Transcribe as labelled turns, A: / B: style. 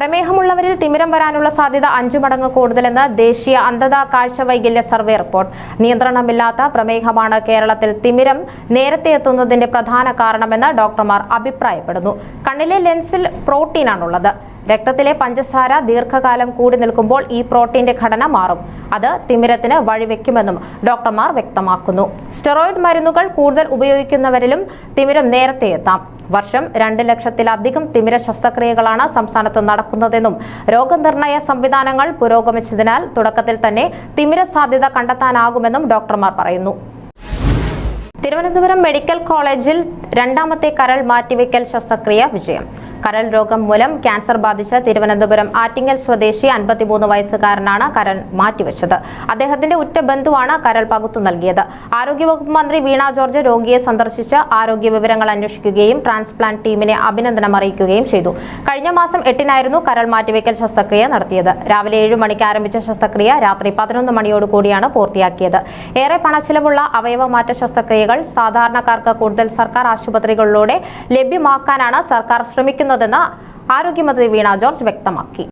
A: പ്രമേഹമുള്ളവരിൽ തിമിരം വരാനുള്ള സാധ്യത അഞ്ചു മടങ്ങ് കൂടുതലെന്ന് ദേശീയ അന്ധതാ കാഴ്ച വൈകല്യ സർവേ റിപ്പോർട്ട്. നിയന്ത്രണമില്ലാത്ത പ്രമേഹമാണ് കേരളത്തിൽ തിമിരം നേരത്തെ എത്തുന്നതിന്റെ പ്രധാന കാരണമെന്ന് ഡോക്ടർമാർ അഭിപ്രായപ്പെടുന്നു. കണ്ണിലെ ലെൻസിൽ പ്രോട്ടീനാണുള്ളത്. രക്തത്തിലെ പഞ്ചസാര ദീർഘകാലം കൂടി നിൽക്കുമ്പോൾ ഈ പ്രോട്ടീന്റെ ഘടന മാറും. അത് തിമിരത്തിന് വഴിവെക്കുമെന്നും ഡോക്ടർമാർ വ്യക്തമാക്കുന്നു. സ്റ്റെറോയിഡ് മരുന്നുകൾ കൂടുതൽ ഉപയോഗിക്കുന്നവരിലും തിമിരം നേരത്തെ എത്താം. വർഷം രണ്ട് ലക്ഷത്തിലധികം തിമിര ശസ്ത്രക്രിയകളാണ് സംസ്ഥാനത്ത് നടക്കുന്നതെന്നും രോഗനിർണയ സംവിധാനങ്ങൾ പുരോഗമിച്ചതിനാൽ തുടക്കത്തിൽ തന്നെ തിമിര സാധ്യത കണ്ടെത്താനാകുമെന്നും ഡോക്ടർമാർ പറയുന്നു. തിരുവനന്തപുരം മെഡിക്കൽ കോളേജിൽ രണ്ടാമത്തെ കരൾ മാറ്റിവെക്കൽ ശസ്ത്രക്രിയ വിജയം. കരൾ രോഗം മൂലം ക്യാൻസർ ബാധിച്ച തിരുവനന്തപുരം ആറ്റിങ്ങൽ സ്വദേശി അൻപത്തിമൂന്ന് വയസ്സുകാരനാണ് കരൾ മാറ്റിവെച്ചത്. അദ്ദേഹത്തിന്റെ ഉറ്റ ബന്ധുവാണ് കരൾ പകുത്തു നൽകിയത്. ആരോഗ്യവകുപ്പ് മന്ത്രി വീണ ജോർജ് രോഗിയെ സന്ദർശിച്ച് ആരോഗ്യ വിവരങ്ങൾ അന്വേഷിക്കുകയും ട്രാൻസ്പ്ലാന്റ് ടീമിനെ അഭിനന്ദനം അറിയിക്കുകയും ചെയ്തു. കഴിഞ്ഞ മാസം എട്ടിനായിരുന്നു കരൾ മാറ്റിവെക്കൽ ശസ്ത്രക്രിയ നടത്തിയത്. രാവിലെ ഏഴ് മണിക്ക് ആരംഭിച്ച ശസ്ത്രക്രിയ രാത്രി പതിനൊന്ന് മണിയോടുകൂടിയാണ് പൂർത്തിയാക്കിയത്. ഏറെ പണച്ചിലവുള്ള അവയവമാറ്റ ശസ്ത്രക്രിയകൾ സാധാരണക്കാർക്ക് കൂടുതൽ സർക്കാർ ആശുപത്രികളിലൂടെ ലഭ്യമാക്കാനാണ് സർക്കാർ ശ്രമിക്കുന്നതെന്ന് ആരോഗ്യമന്ത്രി വീണ ജോർജ് വ്യക്തമാക്കി.